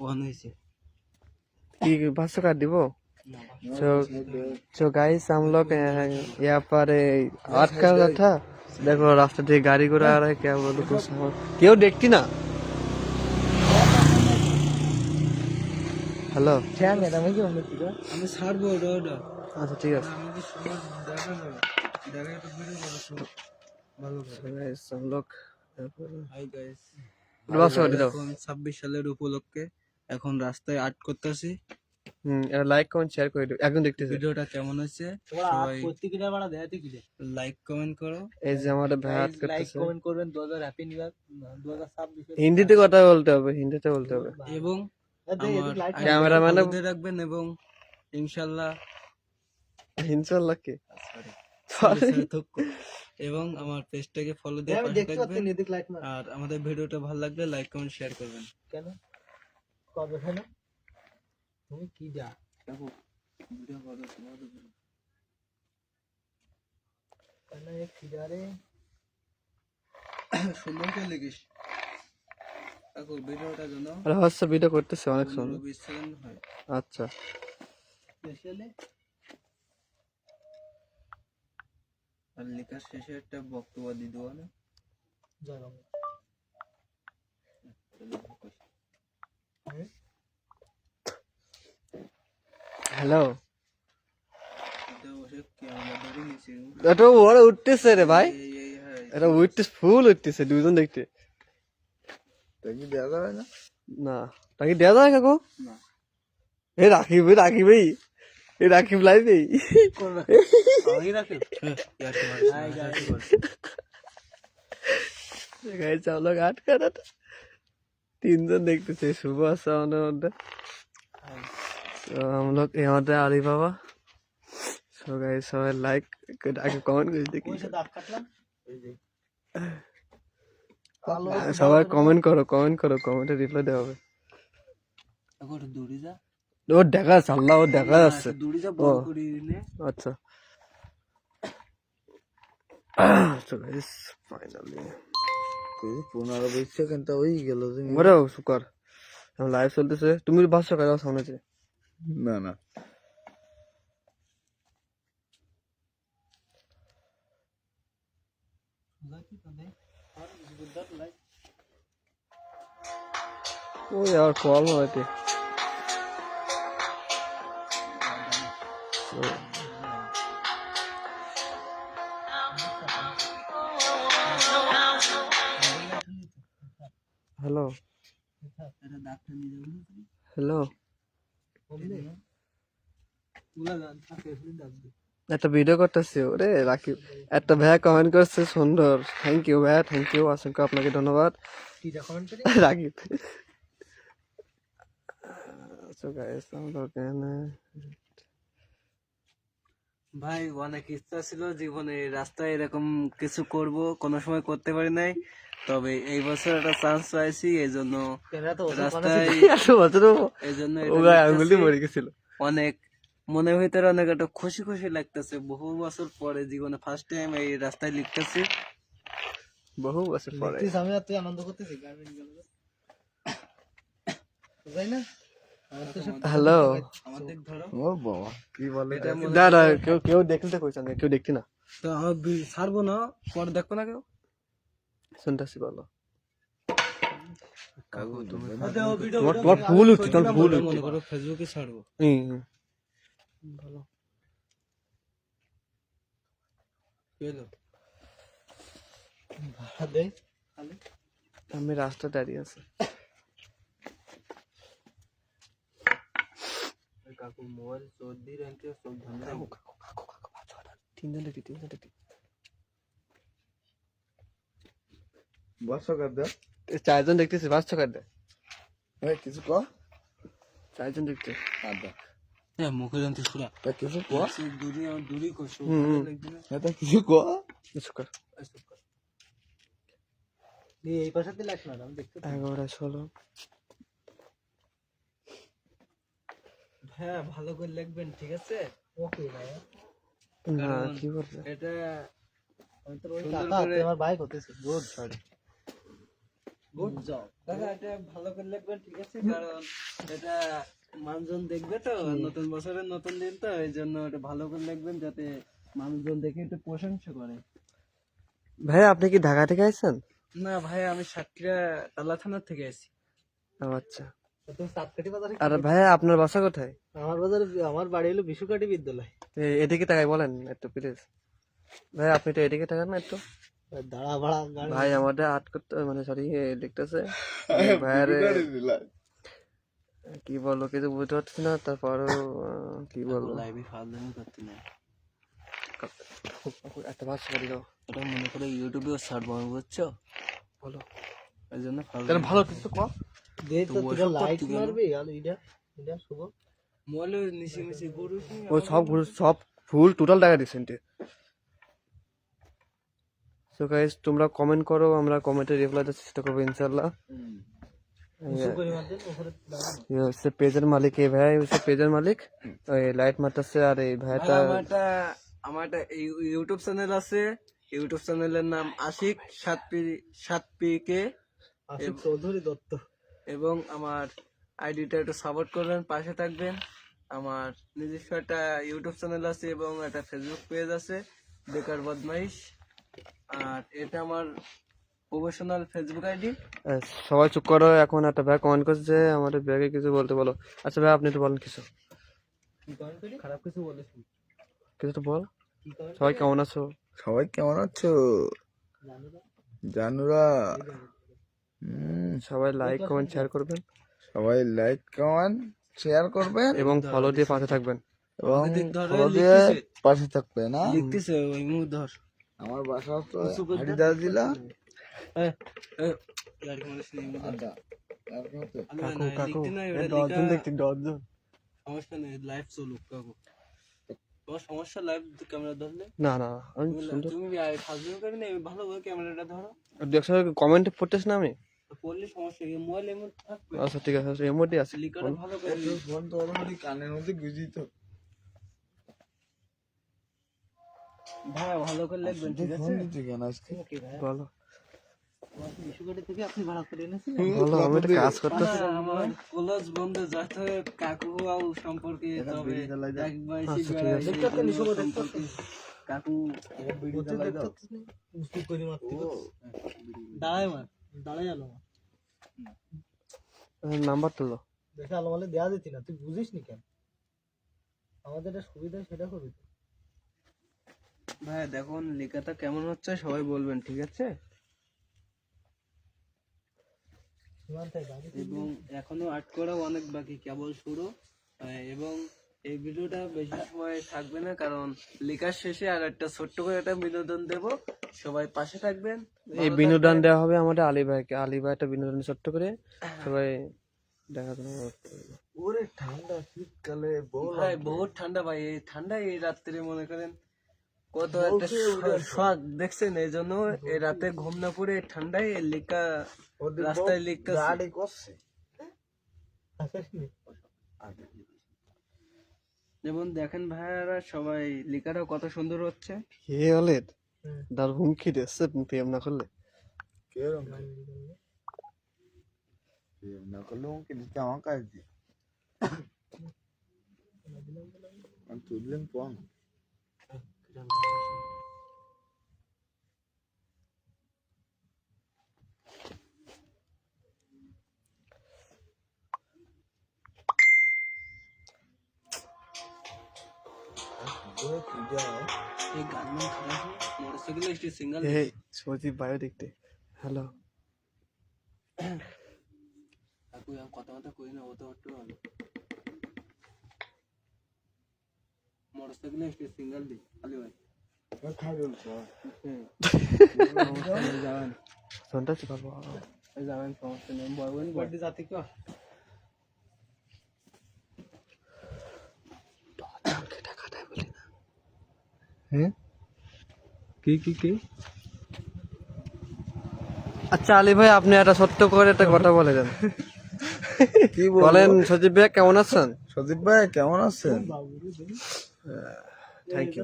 One হয়েছে कि पाँच सौ काट दिवो तो तो गाइस हम लोग अ, यहाँ पर अ, आठ कर रहा था देखो रास्ते से गाड़ी घोड़ा आ रहा है क्या बोलो कुछ समझ क्यों देखती ना হ্যালো আমি ছাড়বো ওটা ওটা আচ্ছা ঠিক আছে আমাকে সবার দেখা যাবে দেখা একটা ভিডিও করো সব ভালো করে So guys, हम लोग হাই গাইস দোয়া করে দাও এখন ছাব্বিশ সালের উপলক্ষে এখন রাস্তায় আট করতেছি। হুম লাইক কমেন্ট শেয়ার করে দিও। এখন দেখতেছি। ভিডিওটা কেমন হয়েছে? সবাই লাইক কমেন্ট করো। এই যে আমাদের ভাত লাইক করতেছে। কমেন্ট করবেন দু হাজার হ্যাপি নিউ ইয়ার দু হাজার ছাব্বিশে। হিন্দিতে কথা বলতে হবে হিন্দিতে বলতে হবে। এবং ক্যামেরাম্যানে রাখবেন এবং ইনশাল্লাহ ইনশাল্লাহ কি? এবং আমার পেজটাকে ফলো দিয়ে পাশে থাকবেন। আর আমাদের ভিডিওটা ভালো লাগলে লাইক কমেন্ট শেয়ার করবেন। কেন? তুমি কি যা? দেখো ভিডিও করো কেন এক সিগারে সুন্দর করে লিখিস দেখো ভিডিওটা যেন রহস্য ভিডিও করতেছে অনেক হয়। আচ্ছা। স্পেশালি আর লেখার শেষে একটা বক্তব্য দিয়ে দেবো না? জানো হ্যালো। এটা এটা ওরা উঠতেছে রে ভাই। এই হ্যাঁ এটা উঠতেছে ফুল উঠতেছে দুজন দেখতে। কি দেওয়া যাবে না? না তাকে দেওয়া যায় কাকু না। এ রাখিব রাখিব। রাকিব লাইবে চলো আট কাটাটা। তিনজন দেখতেছে শুভ আছে আমাদের মধ্যে। আমরা এই আমাদের আলি বাবা সো গাই সবাই লাইক আগে কমেন্ট করে দেখি। সবাই কমেন্ট করো কমেন্ট করো কমেন্টে রিপ্লাই দেওয়া হবে। দৌড়ে যা। ও দেখা যাচ্ছে আল্লাহ ও দেখা যাচ্ছে দূরে যা বড় করে নে আচ্ছা তো গাইস ফাইনালি পনেরো বিশ সেকেন্ড ওই গেল ওরে সুকার এখন লাইভ চলতেছে তুমি বাসা কাজ সামনে যে না না ओ यार कॉल हो হ্যালো এটা ডাক্তার নিয়ে যাব না তুমি? হ্যালো তুলা গান থাকে এখানে ডাকবে একটা ভিডিও করতেছি ওরে রাখি। একটা ভাইয়া কমেন্ট করছে সুন্দর। থ্যাংক ইউ ভাইয়া থ্যাংক ইউ অসংখ্য আপনাকে ধন্যবাদ। কি যা কমেন্ট করি রাখি So guys, আমরা এখানে ভাই অনেক ইচ্ছা ছিল জীবনে রাস্তায় এরকম কিছু করব কোনো সময় করতে পারি নাই। তবে এই বছর একটা চান্স পাইছি এই জন্য রাস্তায় এই মরে গেছিল। অনেক মনের ভিতরে অনেক একটা খুশি খুশি লাগতেছে। বহু বছর পরে জীবনে ফার্স্ট টাইম এই রাস্তায় লিখতেছি। বহু বছর পরে। আমি তুই আনন্দ গার্মেন্ট গেল তাই না? হ্যালো ও বাবা কি বলে? না না কেউ কেউ দেখতে কইছেন না, কেউ দেখতি না। তো আমার বি- ছাড়বো না পরে দেখো না কেউ? শুনতেছি বলো। তোমার ভুল হচ্ছে তোমার ভুল হচ্ছে। ফেসবুকে ছাড়বো। হুম, আমি রাস্তা দাঁড়িয়ে আছি। কাকু মোবাইল চোদ্দি র্যাঙ্কে সব ধান্দা তিনজন দেখি তিনজন দেখি বসো কর দে। এ, চারজন দেখতেছি পাঁচ দেয় এই কিছু কর চারজন দেখতে আর দে হ্যাঁ মুখে জানতে শুরা। তা কিছু কর দূরে হুম, হুম। এটা কিছু কর। কিছু কর। এই পাশে দিলে না আমি দেখতে এগারোটা ষোলো। হ্যাঁ ভালো করে লিখবেন ঠিক আছে? ওকে ভাই। না কি বলছে? এটা আমি তো ওই কাকা আমার বাইক হতেছে গুড সরি গুড জব কাকা এটা ভালো করে লিখবেন ঠিক আছে? কারণ এটা মানুষজন দেখবে তো নতুন বছরের নতুন দিন তো এই জন্য এটা ভালো করে লিখবেন যাতে মানুষজন দেখে একটু প্রশংসা করে। ভাই আপনি কি ঢাকা থেকে আসছেন না ভাই আমি সাতক্ষীরা তালা থানার থেকে আছি ও আচ্ছা। আর ভাই আপনার বাসা কোথায়? আমার বাজারে আমার বাড়ি হলো বিশুকাঠি বিদ্যালয়। এদিকে তাকাই বলেন একটু প্লিজ ভাই আপনি তো এদিকে তাকান না একটু। দাঁড়া ভাড়া ভাই আমাদের আট করতে মানে সরি লিখতেছে ভাইয়ের কি বলব কিছু বুঝতে পারছি না তারপরও কি বলব? লাইভে ফালদামি করতে নেই। একটা ভাষা বলি দাও। মনে করে ইউটিউবেও ছাড়বো আমি বুঝছ বলো। এই জন্য ভালো কিছু কর। দে তো তো তুই লাইট মারবি আর এটা এটা শুভ। মোবাইলে নিচে মিশে গরু ও সব সব ফুল টোটাল টাকা সো গাইস তোমরা কমেন্ট করো আমরা কমেন্টে রিপ্লাই দেওয়ার চেষ্টা করব ইনশাল্লাহ হচ্ছে পেজের মালিক এই ভাই হচ্ছে পেজের মালিক। ওই লাইট মারতেছে আর এই ভাইটা আমার একটা আমার একটা ইউ- ইউটিউব চ্যানেল আছে। ইউটিউব চ্যানেলের নাম আশিক সাত পি সাত পি কে। আশিক চৌধুরী দত্ত। এবং আমার আইডিটা একটু সাপোর্ট করবেন পাশে থাকবেন। আমার নিজস্ব একটা ইউটিউব চ্যানেল আছে এবং একটা ফেসবুক পেজ আছে বেকার বদমাইশ। আর এটা আমার প্রফেশনাল ফেসবুক আইডি সবাই চুপ করো এখন একটা ব্যাগ কমেন্ট করছে আমাদের ব্যাগে কিছু বলতে বলো। আচ্ছা ভাই আপনি একটু বলেন কিছু। কি কমেন্ট করি? খারাপ কিছু বলিস কিছু তো বল। সবাই কেমন আছো? সবাই কেমন আছো? জানো জানুরা সবাই লাইক কমেন্ট শেয়ার করবেন। সবাই লাইক কমেন্ট শেয়ার করবেন। এবং ফলো দিয়ে পাশে থাকবেন। এবং follow দিয়ে পাশে থাকবে না লিখতেছে ওই মুখ ধর। আমার বাসা তো দিলা ধর। আচ্ছা আরে কাকু কাকু দশজন দেখছি দশজন। সমস্যা নেই লাইভ চলুক কাকু। তোমার সমস্যা লাইভ ক্যামেরা ধরলে? না না আমি সুন্দর তুমি ফাজলিও করবি না ভালো করে ক্যামেরাটা ধরো। দেখছ কমেন্ট পড়তেছ না আমি? পড়লে সমস্যা কি? মোবাইল এমন থাকবে? আচ্ছা ঠিক আছে এমোটি আছে। লিখাটা ভালো করে। ফোন তো অলরেডি কানের মধ্যে গুজি তো ভাই ভালো করে লিখবেন ঠিক আছে। ফোন দিতে আজকে? বলো। আমার বিশুকাঠি থেকে আপনি ভাড়া করে এনেছেন বলো আমি তো কাজ করতেছি না, আমার ক্লোজ বন্ধু যাতে কাকু আও সম্পর্কে তবে একবার আচ্ছা, কাকু দাঁড়ায় মার দাঁড়ায় আলো নাম্বার তুলো। দেখে আলো মারলে দেওয়া যেতি না তুই বুঝিস নি কেন? আমাদের সুবিধা সেটা করবি তো। ভাই দেখুন লেখাটা কেমন হচ্ছে সবাই বলবেন ঠিক আছে সীমান্তায় বাড়ি এবং এখনও আর্ট করা অনেক বাকি কেবল শুরু। এবং এই ভিডিওটা বেশি সময় থাকবে না কারণ লেখার শেষে আর একটা ছোট্ট করে একটা বিনোদন দেব। সবাই পাশে থাকবেন এই বিনোদন দেওয়া হবে আমাদের আলী ভাইকে। আলী ভাই একটা বিনোদন ছোট্ট করে সবাই করতে ওরে ঠান্ডা শীতকালে ভাই বহুত ঠান্ডা ভাই এই ঠান্ডা এই রাত্রে মনে করেন কত একটা শখ দেখছেন? এই জন্য এই রাতে ঘুম না পড়ে ঠান্ডায় রাস্তায় লিখতে গাড়ি করছে। যেমন দেখেন ভাইয়ারা সবাই লেখাটা কত সুন্দর হচ্ছে। হে হলে। তার হুমকি দিচ্ছে প্রেম না করলে। না করলে ওকে দিতে আমার কাজ দিয়ে তুললেন সজীব বায়ো দেখতে হ্যালো কথা কথা কই না ও তো মোটরসাইকেল একটি সিঙ্গেল দি আলি ভাই যাবেন শুনতে পারব যাবেন সমস্যা নেই বলবেন বডি জাতি কা হ্যাঁ। কি কি কি আচ্ছা আলী ভাই আপনি একটা ছোট্ট করে একটা কথা বলে দেন। কি বলেন সজীব ভাই কেমন আছেন? সদীপ ভাই কেমন আছেন? থ্যাংক ইউ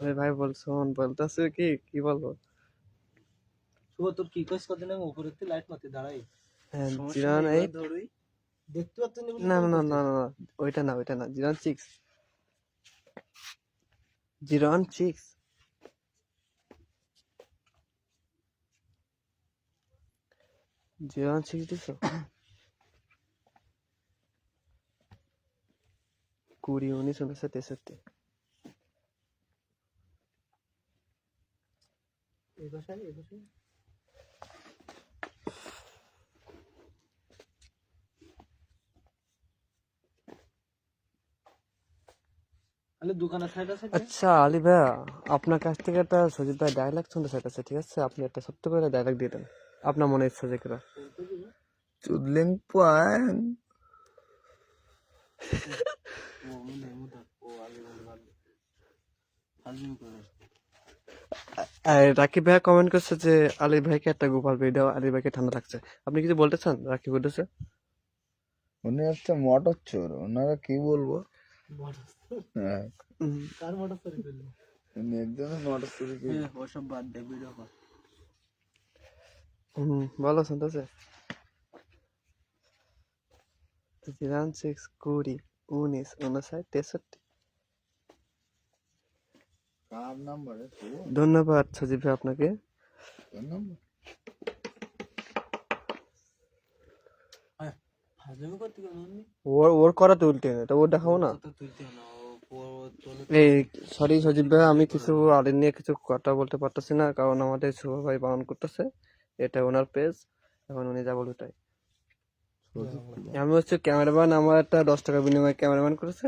আরে ভাই বলছো বলতেছে কি কি বলব শুভ তোর কি কইস কদিন আমি উপরে লাইট মারতে দাঁড়াই হ্যাঁ সমস্যা জিরো নেই, এইট এবার ধরুই। দেখতে পাচ্ছেন না না না না। না ওইটা না ওইটা না zero six zero one six zero one six দিছো কুড়ি উনিশ উনিশশো তেষট্টি? আচ্ছা আলী ভাইয়া আপনার কাছ থেকে একটা সজিত ভাই ডায়লগ শুনতে চাইতেছে ঠিক আছে? আপনি একটা সত্য করে ডায়লগ দিয়ে দেন আপনার মনে ইচ্ছা যে কিরা চুদলিং পান ও মনে মতো ও আগে বলে ভালো ফাজলিম করে রাকিব ভাইয়া কমেন্ট করছে যে আলী ভাইকে একটা গোপাল পেয়ে দাও আলী ভাইকে ঠান্ডা লাগছে। আপনি কিছু বলতে চান? রাকিব বলতেছে। উনি একটা মটর চোর ওনারা কি বলব? হ্যাঁ। কার মোটর চুরি করল উনি একজনের মটর চুরি হ্যাঁ, ওসব বাদ দে ভিডিও কর। হুম বলো শুনতেছে? সিক্স কুড়ি। উনিশ উনষাট তেষট্টি ধন্যবাদ সজীব ভাই আপনাকে। ওর ওর ওর দেখাবো না? তো ও ও- তোলে এই সরি সজীব ভাই আমি কিছু আলির নিয়ে কিছু কথা বলতে পারতেছি না কারণ আমাদের শুভ ভাই বারণ করতেছে এটা ওনার পেজ এখন উনি যা বলবে তাই। আমি হচ্ছে ক্যামেরাম্যান আমার একটা দশ টাকা বিনিময়ে ক্যামেরাম্যান করেছে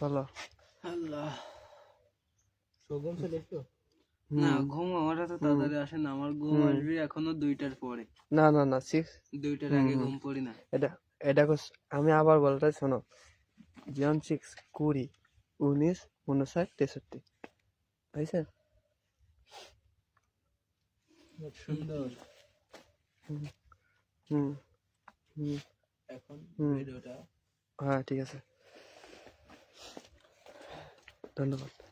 বলো। আল্লাহ। সগম চলে এসো না ঘুম আমার এত তাড়াতাড়ি আসে না আমার ঘুম আসবে এখনও দুইটার পরে। না না না সিক্স দুইটার আগে ঘুম পড়ি না। এটা এটা আমি আবার বলতে শোনো। জন সিক্স কুড়ি উনিশ উনষাট তেষট্টি পাইছে সুন্দর হুম হুম এখন। ভিডিওটা হ্যাঁ ঠিক আছে. ধন্যবাদ।